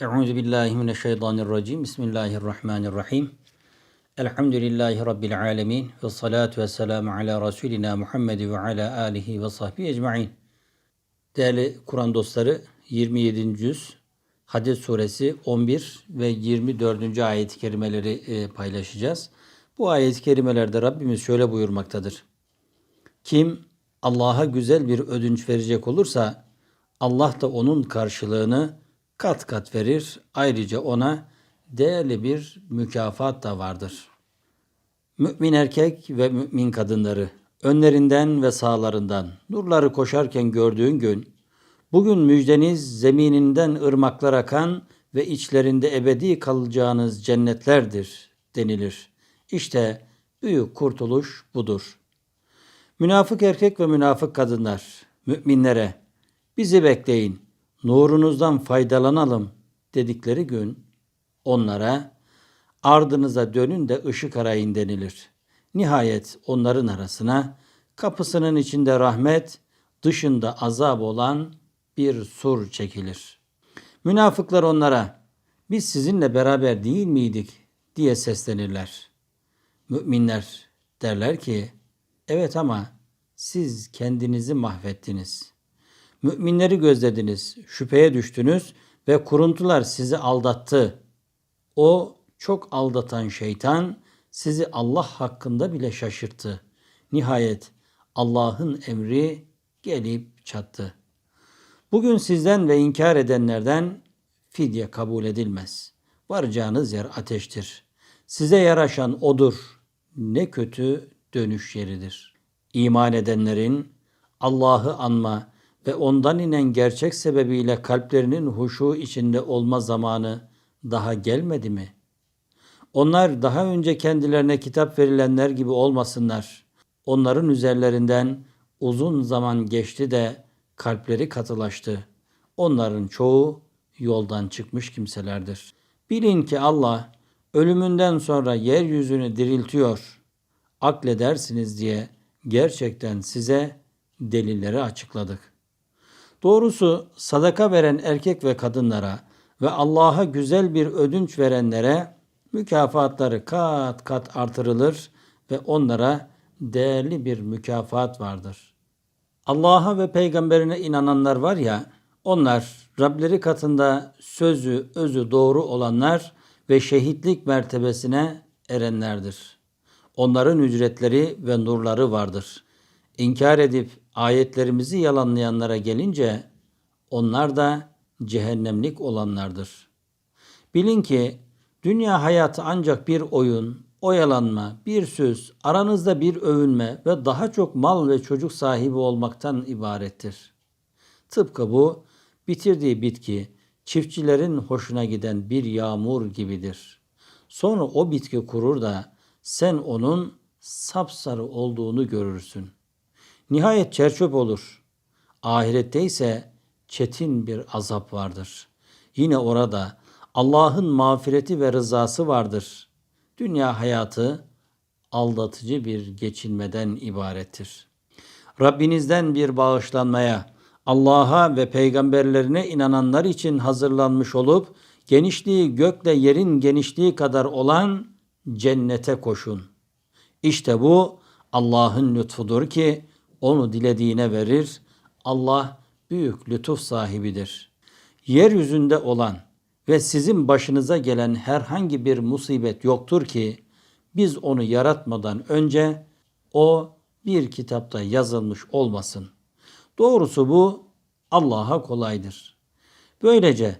Euzu billahi mineşşeytanirracim. Bismillahirrahmanirrahim. Elhamdülillahi rabbil alamin ve salatu vesselamu ala resulina Muhammed ve ala alihi ve sahbihi ecmaîn. Değerli Kur'an dostları 27. yüz Hadid suresi 11 ve 24. ayet-i kerimeleri e, paylaşacağız. Bu ayet-i kerimelerde Rabbimiz şöyle buyurmaktadır. Kim Allah'a güzel bir ödünç verecek olursa Allah da onun karşılığını kat kat verir. Ayrıca ona değerli bir mükafat da vardır. Mümin erkek ve mümin kadınları önlerinden ve sağlarından nurları koşarken gördüğün gün bugün müjdeniz zemininden ırmaklar akan ve içlerinde ebedi kalacağınız cennetlerdir denilir. İşte büyük kurtuluş budur. Münafık erkek ve münafık kadınlar müminlere bizi bekleyin nurunuzdan faydalanalım dedikleri gün onlara ardınıza dönün de ışık arayın denilir. Nihayet onların arasına kapısının içinde rahmet, dışında azap olan bir sur çekilir. Münafıklar onlara biz sizinle beraber değil miydik diye seslenirler. Müminler derler ki evet ama siz kendinizi mahvettiniz.'' Müminleri gözlediniz, şüpheye düştünüz ve kuruntular sizi aldattı. O çok aldatan şeytan sizi Allah hakkında bile şaşırttı. Nihayet Allah'ın emri gelip çattı. Bugün sizden ve inkar edenlerden fidye kabul edilmez. Varacağınız yer ateştir. Size yaraşan odur. Ne kötü dönüş yeridir. İman edenlerin Allah'ı anma, ve ondan inen gerçek sebebiyle kalplerinin huşu içinde olma zamanı daha gelmedi mi? Onlar daha önce kendilerine kitap verilenler gibi olmasınlar. Onların üzerlerinden uzun zaman geçti de kalpleri katılaştı. Onların çoğu yoldan çıkmış kimselerdir. Bilin ki Allah ölümünden sonra yeryüzünü diriltiyor. Akledersiniz diye gerçekten size delilleri açıkladık.'' Doğrusu sadaka veren erkek ve kadınlara ve Allah'a güzel bir ödünç verenlere mükafatları kat kat artırılır ve onlara değerli bir mükafat vardır. Allah'a ve peygamberine inananlar var ya, onlar Rableri katında sözü, özü doğru olanlar ve şehitlik mertebesine erenlerdir. Onların ücretleri ve nurları vardır. İnkar edip ayetlerimizi yalanlayanlara gelince onlar da cehennemlik olanlardır. Bilin ki dünya hayatı ancak bir oyun, oyalanma, bir söz, aranızda bir övünme ve daha çok mal ve çocuk sahibi olmaktan ibarettir. Tıpkı bu bitirdiği bitki çiftçilerin hoşuna giden bir yağmur gibidir. Sonra o bitki kurur da sen onun sapsarı olduğunu görürsün. Nihayet çerçöp olur. Ahirette ise çetin bir azap vardır. Yine orada Allah'ın mağfireti ve rızası vardır. Dünya hayatı aldatıcı bir geçinmeden ibarettir. Rabbinizden bir bağışlanmaya, Allah'a ve peygamberlerine inananlar için hazırlanmış olup genişliği gökle yerin genişliği kadar olan cennete koşun. İşte bu Allah'ın lütfudur ki onu dilediğine verir. Allah büyük lütuf sahibidir. Yeryüzünde olan ve sizin başınıza gelen herhangi bir musibet yoktur ki biz onu yaratmadan önce o bir kitapta yazılmış olmasın. Doğrusu bu Allah'a kolaydır. Böylece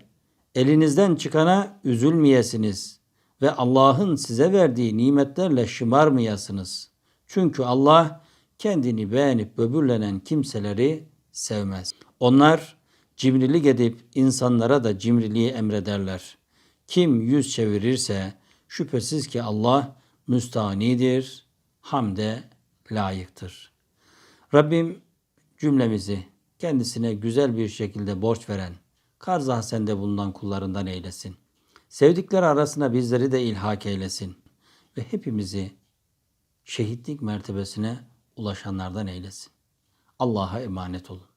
elinizden çıkana üzülmeyesiniz ve Allah'ın size verdiği nimetlerle şımarmayasınız. Çünkü Allah kendini beğenip böbürlenen kimseleri sevmez. Onlar cimrilik edip insanlara da cimriliği emrederler. Kim yüz çevirirse şüphesiz ki Allah müstanidir, hamde layıktır. Rabbim cümlemizi kendisine güzel bir şekilde borç veren, karz sende bulunan kullarından eylesin. Sevdikleri arasına bizleri de ilhak eylesin ve hepimizi şehitlik mertebesine ulaşanlardan eylesin. Allah'a emanet olun.